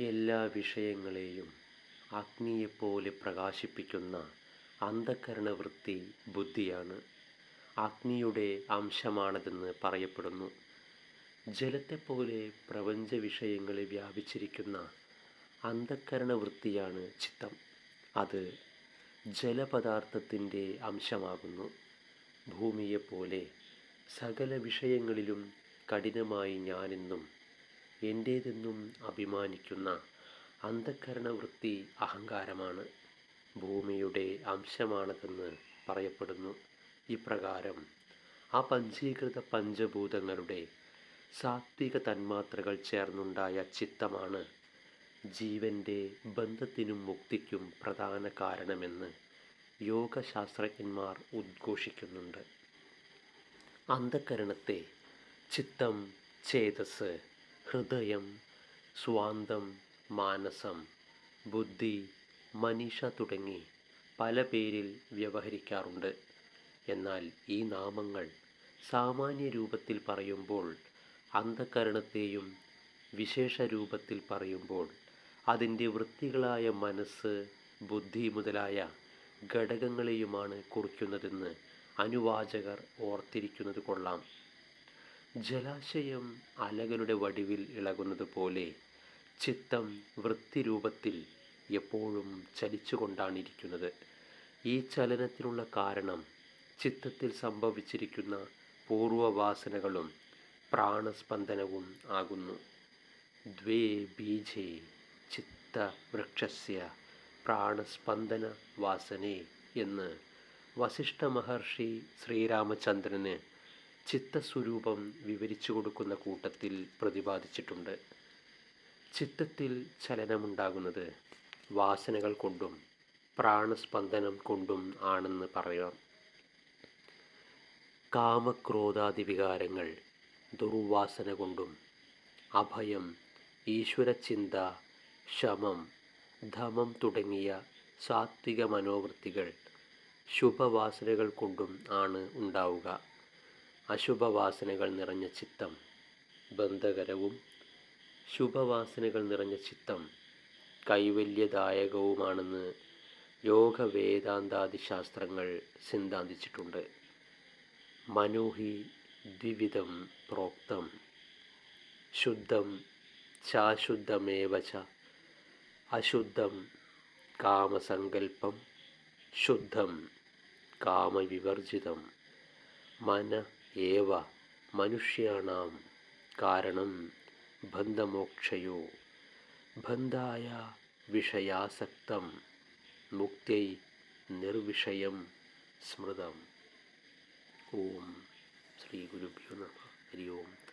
എല്ലാ വിഷയങ്ങളെയും അഗ്നിയെപ്പോലെ പ്രകാശിപ്പിക്കുന്ന അന്ധകരണ വൃത്തി ബുദ്ധിയാണ്. അഗ്നിയുടെ അംശമാണതെന്ന് പറയപ്പെടുന്നു. ജലത്തെപ്പോലെ പ്രപഞ്ച വിഷയങ്ങളിൽ വ്യാപിച്ചിരിക്കുന്ന അന്ധകരണ വൃത്തിയാണ് ചിത്തം. അത് ജലപദാർത്ഥത്തിന്റെ അംശമാകുന്നു. ഭൂമിയെപ്പോലെ സകല വിഷയങ്ങളിലും കഠിനമായി ഞാനെന്നും എന്റേതെന്നും അഭിമാനിക്കുന്ന അന്ധക്കരണ വൃത്തി അഹങ്കാരമാണ് ഭൂമിയുടെ അംശമാണതെന്ന് പറയപ്പെടുന്നു. ഇപ്രകാരം ആ പഞ്ചീകൃത പഞ്ചഭൂതങ്ങളുടെ സാത്വിക തന്മാത്രകൾ ചേർന്നുണ്ടായ ചിത്തമാണ് ജീവന്റെ ബന്ധത്തിനും മുക്തിക്കും പ്രധാന കാരണമെന്ന് യോഗശാസ്ത്രജ്ഞന്മാർ ഉദ്ഘോഷിക്കുന്നുണ്ട്. അന്ധകരണത്തെ ചിത്തം ചേതസ് ഹൃദയം സ്വാന്തം മാനസം ബുദ്ധി മനീഷ തുടങ്ങി പല പേരിൽ വ്യവഹരിക്കാറുണ്ട്. എന്നാൽ ഈ നാമങ്ങൾ സാമാന്യ രൂപത്തിൽ പറയുമ്പോൾ അന്ധകരണത്തെയും വിശേഷ രൂപത്തിൽ പറയുമ്പോൾ അതിന്റെ വൃത്തികളായ മനസ്സ് ബുദ്ധി മുതലായ ഘടകങ്ങളെയുമാണ് കുറിക്കുന്നതെന്ന് അനുവാചകർ ഓർത്തിരിക്കുന്നത് കൊള്ളാം. ജലാശയം അലകളുടെ വടിവിൽ ഇളകുന്നത് പോലെ ചിത്തം വൃത്തിരൂപത്തിൽ എപ്പോഴും ചലിച്ചുകൊണ്ടാണിരിക്കുന്നത്. ഈ ചലനത്തിനുള്ള കാരണം ചിത്തത്തിൽ സംഭവിച്ചിരിക്കുന്ന പൂർവവാസനകളും പ്രാണസ്പന്ദനവും ആകുന്നു. ദ്വേ ബീജേ ചിത്തവൃക്ഷസ്യ പ്രാണസ്പന്ദന വാസനേ എന്ന് വസിഷ്ഠ മഹർഷി ശ്രീരാമചന്ദ്രന് ചിത്തസ്വരൂപം വിവരിച്ചു കൊടുക്കുന്ന കൂട്ടത്തിൽ പ്രതിപാദിച്ചിട്ടുണ്ട്. ചിത്തത്തിൽ ചലനമുണ്ടാകുന്നത് വാസനകൾ കൊണ്ടും പ്രാണസ്പന്ദനം കൊണ്ടും ആണെന്ന് പറയാം. കാമക്രോധാദി വികാരങ്ങൾ ദുർവാസന കൊണ്ടും അഭയം ഈശ്വരചിന്ത ശമം ധമം തുടങ്ങിയ സാത്വിക മനോവൃത്തികൾ ശുഭവാസനകൾ കൊണ്ടും ആണ് ഉണ്ടാവുക. അശുഭവാസനകൾ നിറഞ്ഞ ചിത്തം ബന്ധകരവും ശുഭവാസനകൾ നിറഞ്ഞ ചിത്തം കൈവല്യദായകവുമാണെന്ന് യോഗ വേദാന്താദി ശാസ്ത്രങ്ങൾ സിദ്ധാന്തിച്ചിട്ടുണ്ട്. മനോഹി ദ്വിവിധം പ്രോക്തം ശുദ്ധം ചാശുദ്ധമേവച അശുദ്ധം കാമസങ്കൽപ്പം ശുദ്ധം കാമവിവർജിതം മന ഏവ മനുഷ്യാണാം. കാരണം ബന്ധമോക്ഷയോ. ബന്ധായ വിഷയാസക്തം. മുക്തൈ നിർവിഷയം സ്മൃതം. ഓം ശ്രീ ഗുരുഭ്യോ നമ. ഹരി ഓം.